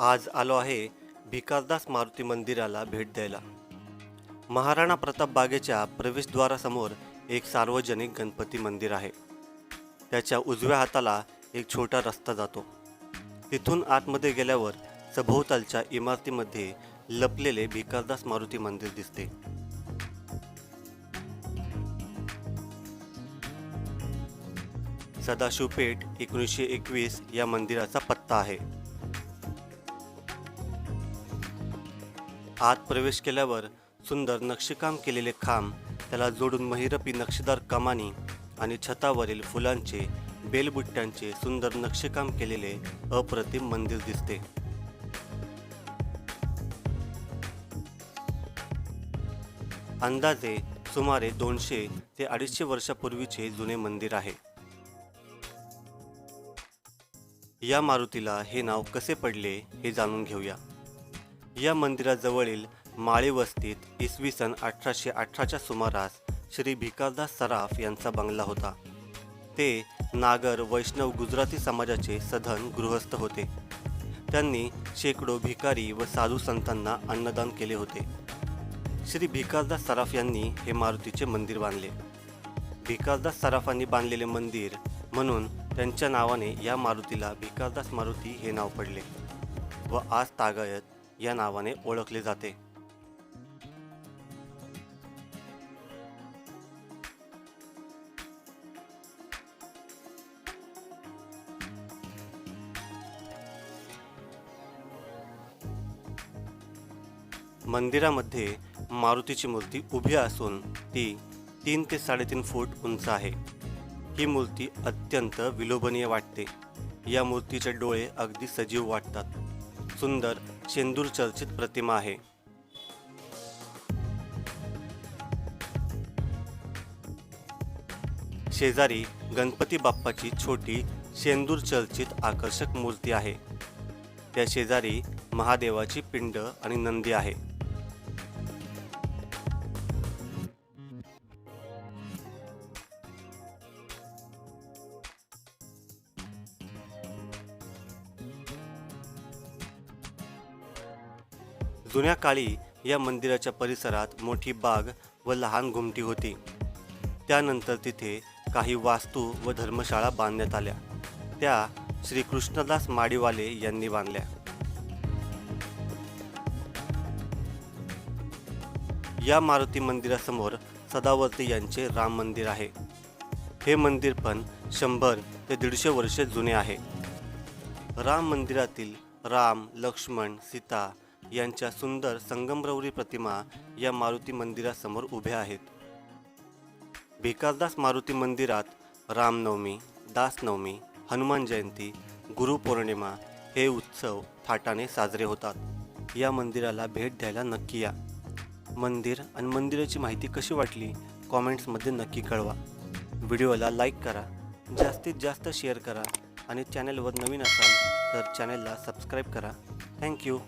आज आलो आहे भिकारदास मारुती मंदिराला भेट द्यायला. महाराणा प्रताप बागेच्या प्रवेशद्वारासमोर एक सार्वजनिक गणपती मंदिर आहे. त्याच्या उजव्या हाताला एक छोटा रस्ता जातो. तिथून आतमध्ये गेल्यावर सभोवतालच्या इमारतीमध्ये लपलेले भिकारदास मारुती मंदिर दिसते. सदाशिव पेठ एकोणीसशे एकवीस या मंदिराचा पत्ता आहे. आत प्रवेश केल्यावर सुंदर नक्षीकाम केलेले खांब त्याला जोडून महिरपी नक्षीदार कमानी आणि छतावरील फुलांचे बेलबुट्ट्यांचे सुंदर नक्षीकाम केलेले अप्रतिम मंदिर दिसते. अंदाजे सुमारे दोनशे ते अडीचशे वर्षापूर्वीचे जुने मंदिर आहे. या मारुतीला हे नाव कसे पडले हे जाणून घेऊया. या मंदिराजवळील माळी वस्तीत इसवी सन अठराशे अठराच्या सुमारास श्री भिकारदास सराफ यांचा बंगला होता. ते नागर वैष्णव गुजराती समाजाचे सधन गृहस्थ होते. त्यांनी शेकडो भिकारी व साधू संतांना अन्नदान केले होते. श्री भिकारदास सराफ यांनी हे मारुतीचे मंदिर बांधले. भिकारदास सराफांनी बांधलेले मंदिर म्हणून त्यांच्या नावाने या मारुतीला भिकारदास मारुती हे नाव पडले व आज तागायत या नावाने ओळखले जाते. मंदिरामध्ये मारुतीची मूर्ती उभी असून ती तीन ते साडेतीन फूट उंच आहे. ही मूर्ती अत्यंत विलोभनीय वाटते. या मूर्तीचे डोळे अगदी सजीव वाटतात. सुंदर शेंदूर चर्चित प्रतिमा आहे. शेजारी गणपती बाप्पाची छोटी शेंदूर चर्चित आकर्षक मूर्ती आहे. त्या शेजारी महादेवाची पिंड आणि नंदी आहे. जुन्या काळी या मंदिराच्या परिसरात मोठी बाग व लहान घुमटी होती. त्यानंतर तिथे काही वास्तू व धर्मशाळा बांधण्यात आल्या. त्या श्री कृष्णदास माडीवाले यांनी बांधल्या. या मारुती मंदिरासमोर सदावर्ती यांचे राम मंदिर आहे. हे मंदिर पण शंभर ते दीडशे वर्षे जुने आहे. राम मंदिरातील राम लक्ष्मण सीता यांच्या सुंदर संगमरवरी प्रतिमा या मारुती मंदिरासमोर उभ्या आहेत. भिकारदास मारुती मंदिरात रामनवमी दासनवमी हनुमान जयंती गुरुपौर्णिमा हे उत्सव थाटाने साजरे होतात. या मंदिराला भेट द्यायला नक्की या. मंदिर आणि मंदिराची माहिती कशी वाटली कॉमेंट्समध्ये नक्की कळवा. व्हिडिओला लाईक करा जास्तीत जास्त शेअर करा आणि चॅनलवर नवीन असाल तर चॅनलला सबस्क्राईब करा. थँक्यू